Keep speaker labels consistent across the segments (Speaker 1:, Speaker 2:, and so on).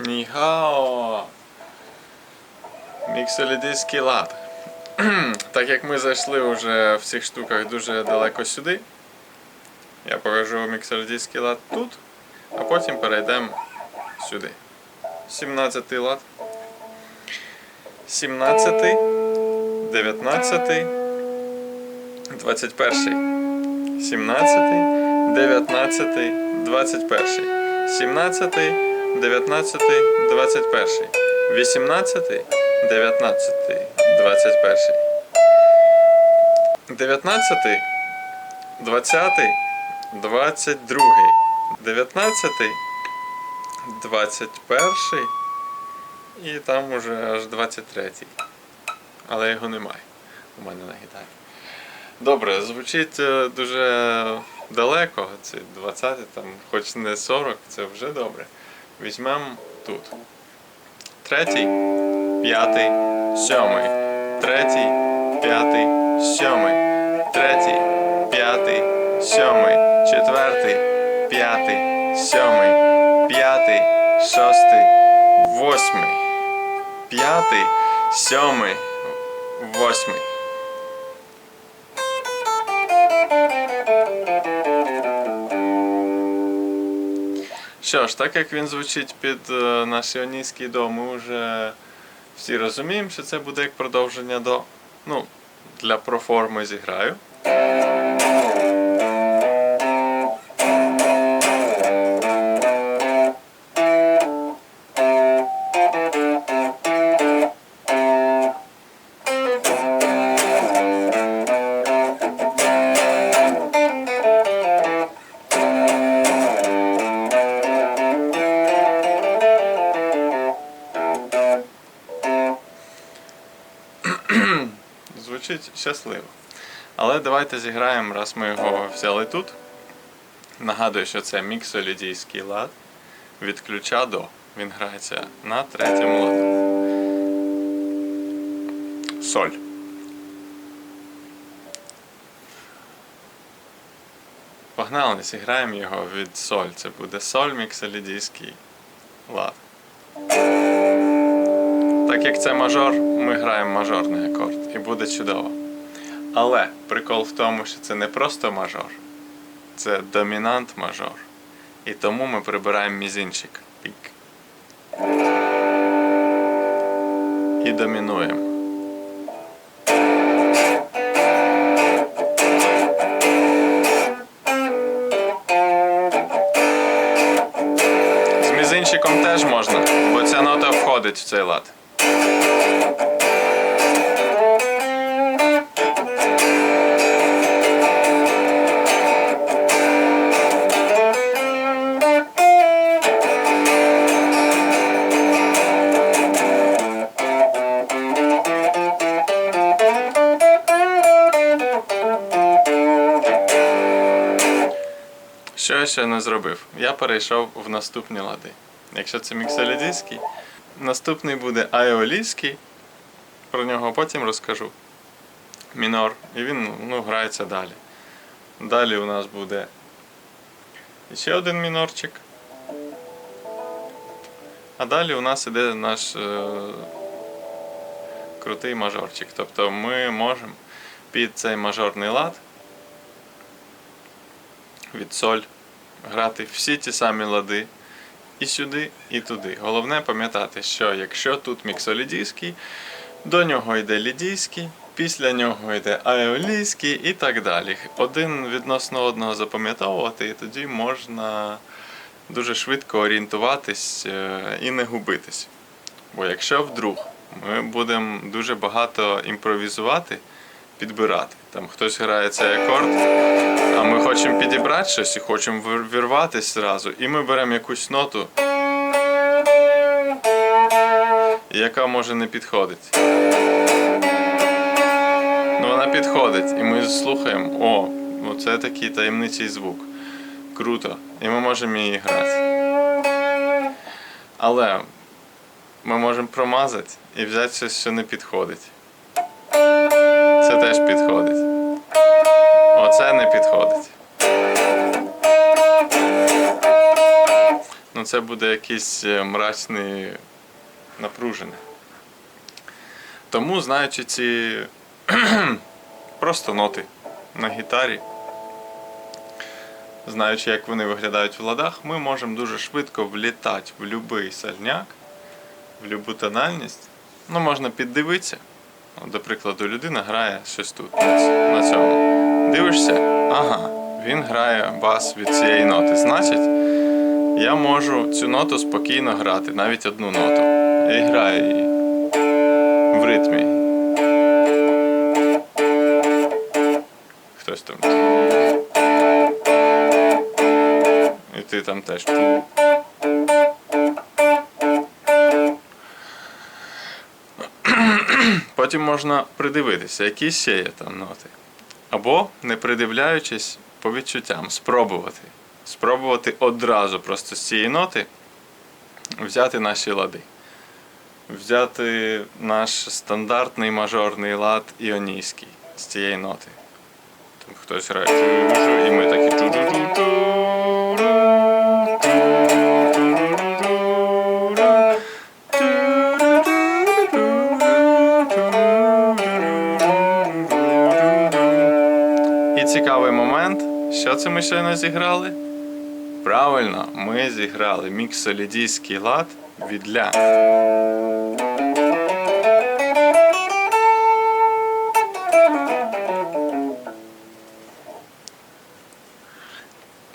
Speaker 1: Нігао. Міксолідійський лад. так як ми зайшли вже в цих штуках дуже далеко сюди, я покажу міксолідійський лад тут, а потім перейдемо сюди. 17 лад. 17, 19, 21. 17, 19, 21. 17, 19, 21. 18, 19, 21. 19, 20, 22. 19, 21 і там уже аж 23. Але його немає у мене на гітарі. Добре, звучить е, дуже далеко, це 20, там, хоч не 40, це вже добре. Візьмемо тут. Третій, п'ятий, сьомий. Третій, п'ятий, сьомий. Третій, п'ятий, сьомий. Четвертий, п'ятий, сьомий. П'ятий, шостий, восьмий. П'ятий, сьомий, восьмий. Що ж, так як він звучить під е, наш іонійський до, ми вже всі розуміємо, що це буде як продовження до. Ну, для проформи зіграю. Звучить щасливо. Але давайте зіграємо, раз ми його взяли тут. Нагадую, що це міксолідійський лад від ключа до. Він грається на третьому ладу. Соль. Погнали, зіграємо його від соль. Це буде соль міксолідійський лад. Як це мажор, ми граємо мажорний акорд і буде чудово. Але прикол в тому, що це не просто мажор, це домінант мажор. І тому ми прибираємо мізинчик пік. І домінуємо. З мізинчиком теж можна, бо ця нота входить в цей лад. Що я ще не зробив? Я перейшов в наступні лади. Якщо це міксолідійський, наступний буде айолійський, про нього потім розкажу. Мінор. І він ну, грається далі. Далі у нас буде ще один мінорчик. А далі у нас іде наш е, крутий мажорчик. Тобто ми можемо під цей мажорний лад від соль грати всі ті самі лади і сюди, і туди. Головне пам'ятати, що якщо тут міксолідійський, до нього йде лідійський, після нього йде аеолійський і так далі. Один відносно одного запам'ятовувати, і тоді можна дуже швидко орієнтуватись е, і не губитись. Бо якщо вдруг ми будемо дуже багато імпровізувати, підбирати. Там хтось грає цей акорд, а ми хочемо підібрати щось і хочемо вир- вірватись зразу. І ми беремо якусь ноту, яка може не підходить. Ну вона підходить, і ми слухаємо, о, оце такий таємничий звук. Круто. І ми можемо її грати. Але ми можемо промазати і взяти щось, що не підходить. Це теж підходить. Оце не підходить. ну це буде якийсь е, мрачний напружене. Тому, знаючи ці просто ноти на гітарі, знаючи, як вони виглядають в ладах, ми можемо дуже швидко влітати в будь-який сальняк, в будь-яку тональність. Ну, можна піддивитися. До прикладу, людина грає щось тут, на цьому. Дивишся, ага, він грає бас від цієї ноти. Значить, я можу цю ноту спокійно грати, навіть одну ноту. І граю її в ритмі. Хтось там. І ти там теж. Потім можна придивитися, які ще є там ноти. Або, не придивляючись, по відчуттям, спробувати. Спробувати одразу просто з цієї ноти взяти наші лади. Взяти наш стандартний мажорний лад іонійський з цієї ноти. Хтось грає і ми такі що ми щойно зіграли? Правильно, ми зіграли міксолідійський лад від ля.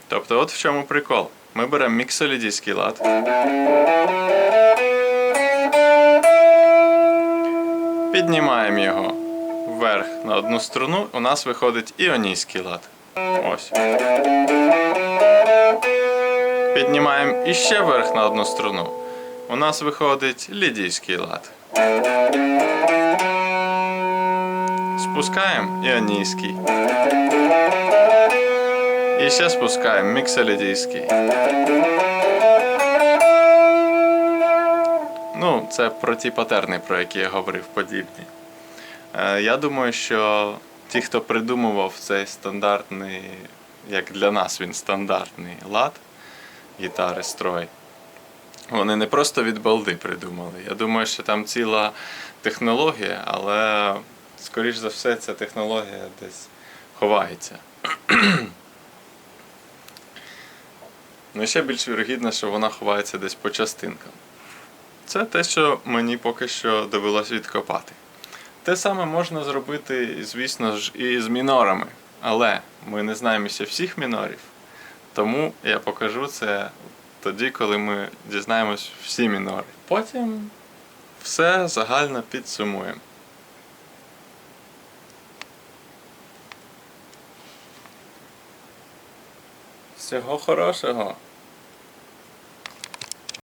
Speaker 1: Тобто, от в чому прикол. Ми беремо міксолідійський лад. Піднімаємо його вверх на одну струну, у нас виходить іонійський лад. Ось. Піднімаємо іще вверх на одну струну. У нас виходить лідійський лад. Спускаємо іонійський. І ще спускаємо міксолідійський. Ну, це про ті патерни, про які я говорив, подібні. Е, Я думаю, що ті, хто придумував цей стандартний, як для нас він стандартний лад гітари строй, вони не просто від балди придумали. Я думаю, що там ціла технологія, але, скоріш за все, ця технологія десь ховається. Ну ще більш вірогідно, що вона ховається десь по частинкам. Це те, що мені поки що довелось відкопати. Те саме можна зробити, звісно ж, і з мінорами. Але ми не знаємо ще всіх мінорів. Тому я покажу це тоді, коли ми дізнаємось всі мінори. Потім все загально підсумуємо. Всього хорошого!